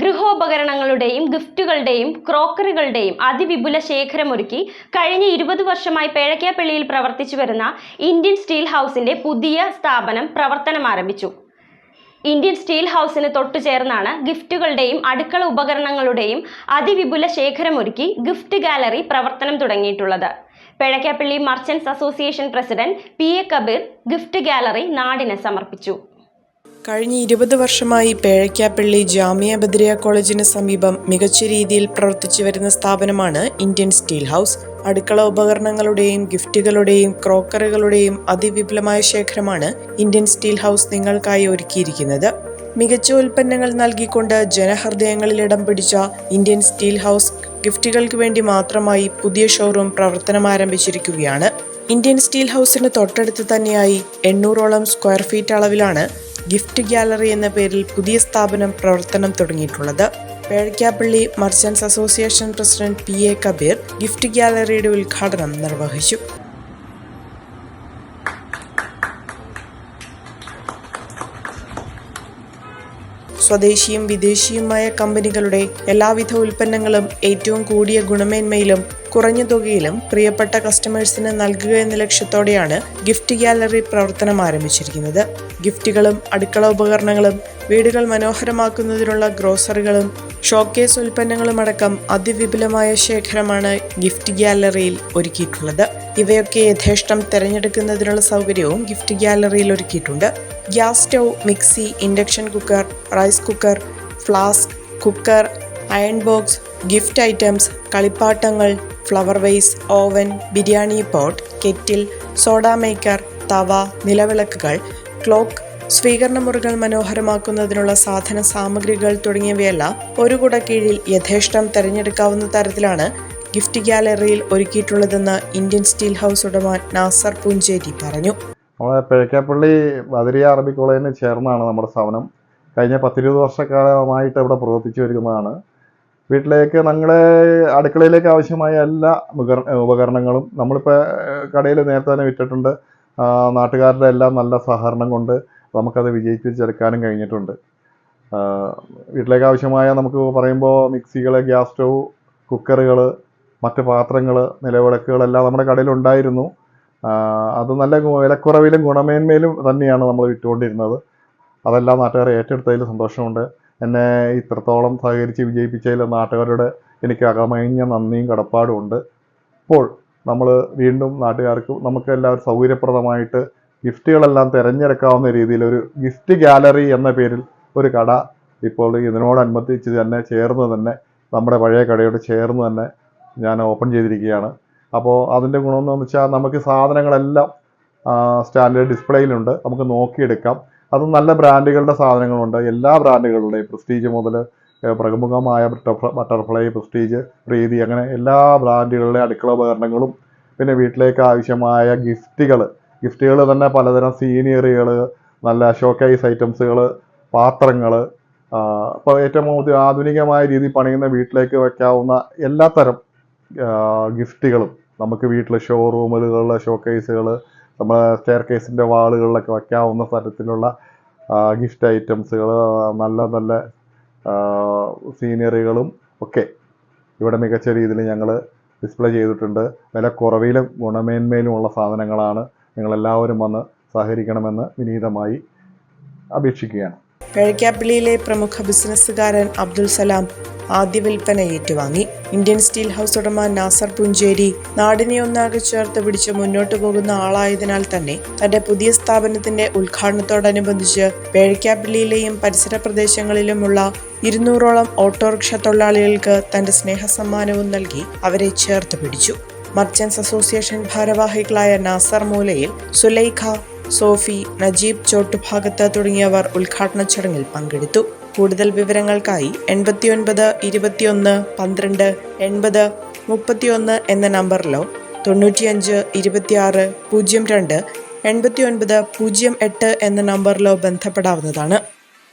ഗൃഹോപകരണങ്ങളുടെയും ഗിഫ്റ്റുകളുടെയും ക്രോക്കറികളുടെയും അതിവിപുല ശേഖരമൊരുക്കി കഴിഞ്ഞ ഇരുപത് വർഷമായി പേഴക്കാപ്പള്ളിയിൽ പ്രവർത്തിച്ചു വരുന്ന ഇന്ത്യൻ സ്റ്റീൽ ഹൗസിന്റെ പുതിയ സ്ഥാപനം പ്രവർത്തനം ആരംഭിച്ചു. ഇന്ത്യൻ സ്റ്റീൽ ഹൗസിന് തൊട്ടുചേർന്നാണ് ഗിഫ്റ്റുകളുടെയും അടുക്കള ഉപകരണങ്ങളുടെയും അതിവിപുല ശേഖരമൊരുക്കി ഗിഫ്റ്റ് ഗാലറി പ്രവർത്തനം തുടങ്ങിയിട്ടുള്ളത്. Pezhakkappilly merchants association president P A Kabeer gift gallery നാടിന് സമർപ്പിച്ചു. കഴിഞ്ഞ ഇരുപത് വർഷമായി പേഴയ്ക്കാപ്പള്ളി ജാമിയ ബദ്രിയ കോളേജിന് സമീപം മികച്ച രീതിയിൽ പ്രവർത്തിച്ചു വരുന്ന സ്ഥാപനമാണ് ഇന്ത്യൻ സ്റ്റീൽ ഹൗസ്. അടുക്കള ഉപകരണങ്ങളുടെയും ഗിഫ്റ്റുകളുടെയും ക്രോക്കറികളുടെയും അതിവിപുലമായ ശേഖരമാണ് ഇന്ത്യൻ സ്റ്റീൽ ഹൗസ് നിങ്ങൾക്കായി ഒരുക്കിയിരിക്കുന്നത്. മികച്ച ഉൽപ്പന്നങ്ങൾ നൽകിക്കൊണ്ട് ജനഹൃദയങ്ങളിൽ ഇടം പിടിച്ച ഇന്ത്യൻ സ്റ്റീൽ ഹൗസ് ഗിഫ്റ്റുകൾക്ക് വേണ്ടി മാത്രമായി പുതിയ ഷോറൂം പ്രവർത്തനം ആരംഭിച്ചിരിക്കുകയാണ്. ഇന്ത്യൻ സ്റ്റീൽ ഹൗസിന് തൊട്ടടുത്ത് തന്നെയായി എണ്ണൂറോളം സ്ക്വയർ ഫീറ്റ് അളവിലാണ് ഗിഫ്റ്റ് ഗ്യാലറി എന്ന പേരിൽ പുതിയ സ്ഥാപനം പ്രവർത്തനം തുടങ്ങിയിട്ടുള്ളത്. Pezhakkappilly merchants association president P A Kabeer gift ഗ്യാലറിയുടെ ഉദ്ഘാടനം നിർവഹിച്ചു. സ്വദേശിയും വിദേശിയുമായ കമ്പനികളുടെ എല്ലാവിധ ഉൽപ്പന്നങ്ങളും ഏറ്റവും കൂടിയ ഗുണമേന്മയിലും കുറഞ്ഞ തുകയിലും പ്രിയപ്പെട്ട കസ്റ്റമേഴ്സിന് നൽകുക എന്ന ലക്ഷ്യത്തോടെയാണ് ഗിഫ്റ്റ് ഗ്യാലറി പ്രവർത്തനം ആരംഭിച്ചിരിക്കുന്നത്. ഗിഫ്റ്റുകളും അടുക്കള ഉപകരണങ്ങളും വീടുകൾ മനോഹരമാക്കുന്നതിനുള്ള ഗ്രോസറികളും ഷോക്കേസ് ഉൽപ്പന്നങ്ങളും അടക്കം അതിവിപുലമായ ശേഖരമാണ് ഗിഫ്റ്റ് ഗ്യാലറിയിൽ ഒരുക്കിയിട്ടുള്ളത്. ഇവയൊക്കെ യഥേഷ്ടം തിരഞ്ഞെടുക്കുന്നതിനുള്ള സൗകര്യവും ഗിഫ്റ്റ് ഗ്യാലറിയിൽ ഒരുക്കിയിട്ടുണ്ട്. Gas stove mixie induction cooker rice cooker flask cooker iron box gift items കളിപ്പാട്ടങ്ങൾ flower vase oven biryani pot kettle soda maker tawa നിലവിളക്കുകൾ clock സ്വീകരണ മുറികൾ മനോഹരമാക്കുന്നതിനുള്ള സാധന സാമഗ്രികൾ തുടങ്ങിയവയെല്ലാം ഒരു കുട കീഴിൽ യഥേഷ്ടം തിരഞ്ഞെടുക്കാവുന്ന തരത്തിലാണ് ഗിഫ്റ്റ് ഗ്യാലറിയിൽ ഒരുക്കിയിട്ടുള്ളതെന്ന് ഇന്ത്യൻ സ്റ്റീൽ ഹൗസ് ഉടമ നാസർ പുഞ്ചേരി പറഞ്ഞു. നമ്മളെ പിഴക്കാപ്പള്ളി വതിരിയ അറബി കോളേജിന് ചേർന്നാണ് നമ്മുടെ സ്ഥാപനം. കഴിഞ്ഞ പത്തിരുപത് വർഷക്കാലമായിട്ട് ഇവിടെ പ്രവർത്തിച്ചു വരുന്നതാണ് വീട്ടിലേക്ക് ഞങ്ങളെ അടുക്കളയിലേക്ക് ആവശ്യമായ എല്ലാ ഉപകരണങ്ങളും നമ്മളിപ്പോൾ കടയിൽ നേരത്തെ തന്നെ വിറ്റിട്ടുണ്ട്. നാട്ടുകാരുടെ എല്ലാം നല്ല സഹകരണം കൊണ്ട് നമുക്കത് വിജയിപ്പിച്ചെടുക്കാനും കഴിഞ്ഞിട്ടുണ്ട്. വീട്ടിലേക്ക് ആവശ്യമായ നമുക്ക് പറയുമ്പോൾ മിക്സികൾ ഗ്യാസ് സ്റ്റൗ കുക്കറുകൾ മറ്റ് പാത്രങ്ങൾ നിലവിളക്കുകളെല്ലാം നമ്മുടെ കടയിലുണ്ടായിരുന്നു. അത് നല്ല വിലക്കുറവിലും ഗുണമേന്മയിലും തന്നെയാണ് നമ്മൾ വിറ്റുകൊണ്ടിരുന്നത്. അതെല്ലാം നാട്ടുകാർ ഏറ്റെടുത്തതിൽ സന്തോഷമുണ്ട്. എന്നെ ഇത്രത്തോളം സഹകരിച്ച് വിജയിപ്പിച്ചതിൽ നാട്ടുകാരുടെ എനിക്ക് അകമഴിഞ്ഞ നന്ദിയും കടപ്പാടും ഉണ്ട്. ഇപ്പോൾ നമ്മൾ വീണ്ടും നാട്ടുകാർക്ക് നമുക്ക് എല്ലാവരും സൗകര്യപ്രദമായിട്ട് ഗിഫ്റ്റുകളെല്ലാം തിരഞ്ഞെടുക്കാവുന്ന രീതിയിൽ ഒരു ഗിഫ്റ്റ് ഗാലറി എന്ന പേരിൽ ഒരു കട ഇപ്പോൾ ഇതിനോടനുബന്ധിച്ച് തന്നെ ചേർന്ന് തന്നെ നമ്മുടെ പഴയ കടയോട് ചേർന്ന് തന്നെ ഞാൻ ഓപ്പൺ ചെയ്തിരിക്കുകയാണ്. അപ്പോൾ അതിന്റെ ഗുണമെന്ന് വെച്ചാൽ നമുക്ക് സാധനങ്ങളെല്ലാം സ്റ്റാൻഡേർഡ് ഡിസ്പ്ലേയിലുണ്ട്. നമുക്ക് നോക്കിയെടുക്കാം. അത് നല്ല ബ്രാൻഡുകളുടെ സാധനങ്ങളുണ്ട്. എല്ലാ ബ്രാൻഡുകളുടെയും പ്രസ്റ്റീജ് മുതൽ പ്രമുഖമായ ബട്ടർഫ്ലൈ പ്രസ്റ്റീജ് പ്രീതി അങ്ങനെ എല്ലാ ബ്രാൻഡുകളുടെ അടുക്കള ഉപകരണങ്ങളും പിന്നെ വീട്ടിലേക്ക് ആവശ്യമായ ഗിഫ്റ്റുകൾ ഗിഫ്റ്റുകൾ തന്നെ പലതരം സീനിയറുകൾ നല്ല ഷോക്കേസ് ഐറ്റംസുകൾ പാത്രങ്ങൾ ഇപ്പോൾ ഏറ്റവും ആധുനികമായ രീതിയിൽ പണിയുന്ന വീട്ടിലേക്ക് വയ്ക്കാവുന്ന എല്ലാത്തരം ഗിഫ്റ്റുകളും നമുക്ക് വീട്ടിൽ ഷോറൂമുകളിലുള്ള ഷോക്കേസുകൾ നമ്മൾ സ്റ്റെയർ കേസിന്റെ വാളുകളിലൊക്കെ വയ്ക്കാവുന്ന തരത്തിലുള്ള ഗിഫ്റ്റ് ഐറ്റംസുകൾ നല്ല നല്ല സീനറികളും ഒക്കെ ഇവിടെ മികച്ച രീതിയിൽ ഞങ്ങൾ ഡിസ്പ്ലേ ചെയ്തിട്ടുണ്ട്. വില കുറവിലും ഗുണമേന്മയിലുമുള്ള സാധനങ്ങളാണ് നിങ്ങളെല്ലാവരും വന്ന് സഹകരിക്കണമെന്ന് വിനീതമായി അപേക്ഷിക്കുകയാണ്. കഴിക്കാപ്പിള്ളിയിലെ പ്രമുഖ ബിസിനസ്സുകാരൻ അബ്ദുൽ സലാം ആദ്യ വിൽപ്പന ഏറ്റുവാങ്ങി. ഇന്ത്യൻ സ്റ്റീൽ ഹൗസ് ഉടമ നാസർ പുഞ്ചേരി നാടിനെ ഒന്നാകെ ചേർത്ത് പിടിച്ച് മുന്നോട്ടു പോകുന്ന ആളായതിനാൽ തന്നെ തന്റെ പുതിയ സ്ഥാപനത്തിന്റെ ഉദ്ഘാടനത്തോടനുബന്ധിച്ച് പേഴിക്കാപ്പിള്ളിയിലെയും പരിസര പ്രദേശങ്ങളിലുമുള്ള ഇരുന്നൂറോളം ഓട്ടോറിക്ഷ തൊഴിലാളികൾക്ക് തന്റെ സ്നേഹസമ്മാനവും നൽകി അവരെ ചേർത്ത് പിടിച്ചു. മർച്ചന്റ്സ് അസോസിയേഷൻ ഭാരവാഹികളായ നാസർ മൂലയിൽ സുലൈഖ സോഫി നജീബ് ചോട്ടുഭാഗത്ത് തുടങ്ങിയവർ ഉദ്ഘാടന ചടങ്ങിൽ പങ്കെടുത്തു. കൂടുതൽ വിവരങ്ങൾക്കായി എൺപത്തിയൊൻപത് ഇരുപത്തിയൊന്ന് പന്ത്രണ്ട് എൺപത് മുപ്പത്തിയൊന്ന് എന്ന നമ്പറിലോ തൊണ്ണൂറ്റിയഞ്ച് ഇരുപത്തിയാറ് പൂജ്യം രണ്ട് എൺപത്തിയൊൻപത് പൂജ്യം എട്ട് എന്ന നമ്പറിലോ ബന്ധപ്പെടാവുന്നതാണ്.